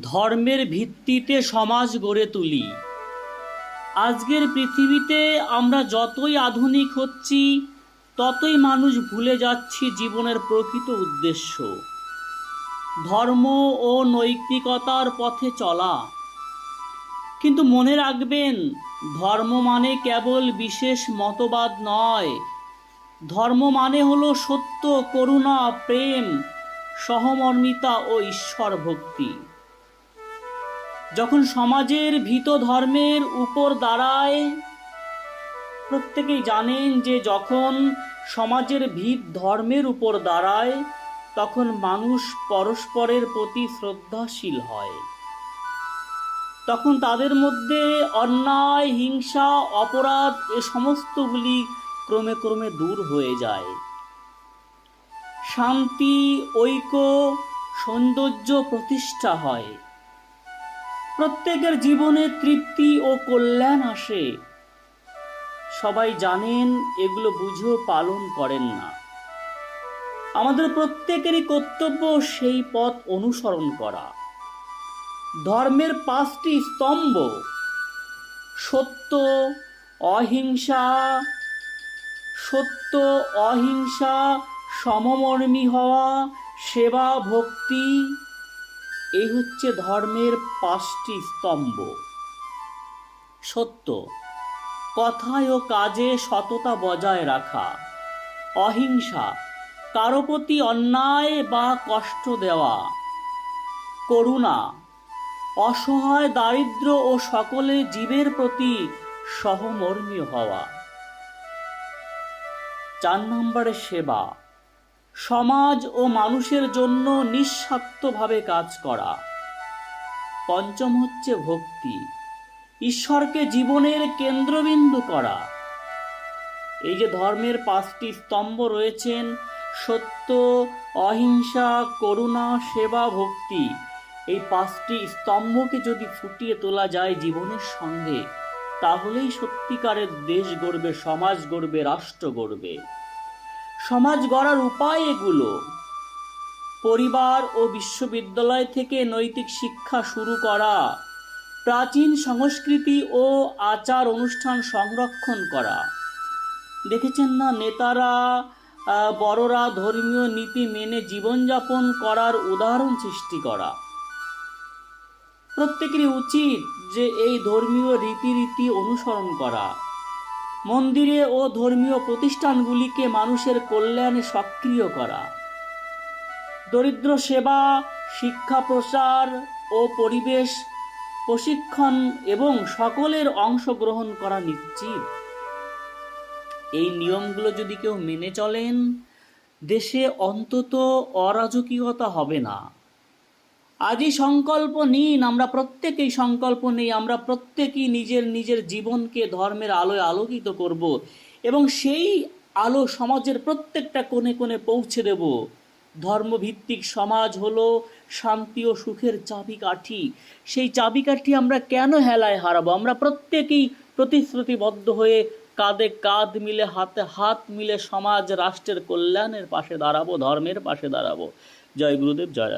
ধর্মের ভিত্তিতে সমাজ গড়ে তুলি। আজকের পৃথিবীতে আমরা যতই আধুনিক হচ্ছি, ততই মানুষ ভুলে যাচ্ছি জীবনের প্রকৃত উদ্দেশ্য। ধর্ম ও নৈতিকতার পথে চলা। কিন্তু মনে রাখবেন, ধর্ম মানে কেবল বিশেষ মতবাদ নয়। ধর্ম মানে হলো সত্য, করুণা, প্রেম, সহমর্মিতা ও ঈশ্বর ভক্তি যখন সমাজের ভীত ধর্মের উপর দাঁড়ায়, প্রত্যেকেই জানেন যে যখন সমাজের ভিত ধর্মের উপর দাঁড়ায়, তখন মানুষ পরস্পরের প্রতি শ্রদ্ধাশীল হয়। তখন তাদের মধ্যে অন্যায়, হিংসা, অপরাধ এ সমস্তগুলি ক্রমে ক্রমে দূর হয়ে যায়। শান্তি, ঐক্য, সৌন্দর্য প্রতিষ্ঠা হয়। প্রত্যেকের জীবনে তৃপ্তি ও কল্যাণ আসে। সবাই জানেন, এগুলো বুঝেও পালন করেন না। আমাদের প্রত্যেকেরই কর্তব্য সেই পথ অনুসরণ করা। ধর্মের পাঁচটি স্তম্ভ, সত্য, অহিংসা সত্য, অহিংসা, সমমর্মী হওয়া, সেবা, ভক্তি এই হচ্ছে ধর্মের পাঁচটি স্তম্ভ। সত্য, কথায় ও কাজে সততা বজায় রাখা। অহিংসা, কারও প্রতি অন্যায় বা কষ্ট দেওয়া। করুণা, অসহায়, দারিদ্র ও সকলে জীবের প্রতি সহমর্মী হওয়া। চার নম্বরে সেবা সমাজ ও মানুষের জন্য নিঃস্বার্থভাবে কাজ করা। পঞ্চম হচ্ছে ভক্তি। ঈশ্বরকে জীবনের কেন্দ্রবিন্দু করা। এই যে ধর্মের পাঁচটি স্তম্ভ রয়েছেন, সত্য, অহিংসা, করুণা, সেবা, ভক্তি, এই পাঁচটি স্তম্ভকে যদি ফুটিয়ে তোলা যায় জীবনের সঙ্গে, তাহলেই সত্যিকারের দেশ গড়বে, সমাজ গড়বে, রাষ্ট্র গড়বে। সমাজ গড়ার উপায় এগুলো। পরিবার ও বিশ্ববিদ্যালয় থেকে নৈতিক শিক্ষা শুরু করা, প্রাচীন সংস্কৃতি ও আচার অনুষ্ঠান সংরক্ষণ করা। দেখেছেন না নেতারা বড়রা ধর্মীয় নীতি মেনে জীবনযাপন করার উদাহরণ সৃষ্টি করা। প্রত্যেকেরই উচিত যে এই ধর্মীয় রীতিরীতি অনুসরণ করা। মন্দিরে ও ধর্মীয় প্রতিষ্ঠানগুলিকে মানুষের কল্যাণে সক্রিয় করা। দরিদ্র সেবা, শিক্ষা প্রসার ও পরিবেশ, প্রশিক্ষণ এবং সকলের অংশগ্রহণ করা নিশ্চিত। এই নিয়মগুলো যদি কেউ মেনে চলেন, দেশে অন্তত অরাজকীয়তা হবে না। আজই সংকল্প নিন, আমরা প্রত্যেকেই সংকল্প নেই, আমরা প্রত্যেকেই নিজের নিজের জীবনকে ধর্মের আলোয় আলোকিত করব এবং সেই আলো সমাজের প্রত্যেকটা কোণে কোণে পৌঁছে দেব। ধর্মভিত্তিক সমাজ হলো শান্তি ও সুখের চাবিকাঠি। সেই চাবিকাঠি আমরা কেন হেলায় হারাবো? আমরা প্রত্যেকেই প্রতিশ্রুতিবদ্ধ হয়ে কাঁধে কাঁধ মিলে, হাতে হাত মিলে সমাজ, রাষ্ট্রের কল্যাণের পাশে দাঁড়াবো, ধর্মের পাশে দাঁড়াবো। জয় গুরুদেব, জয়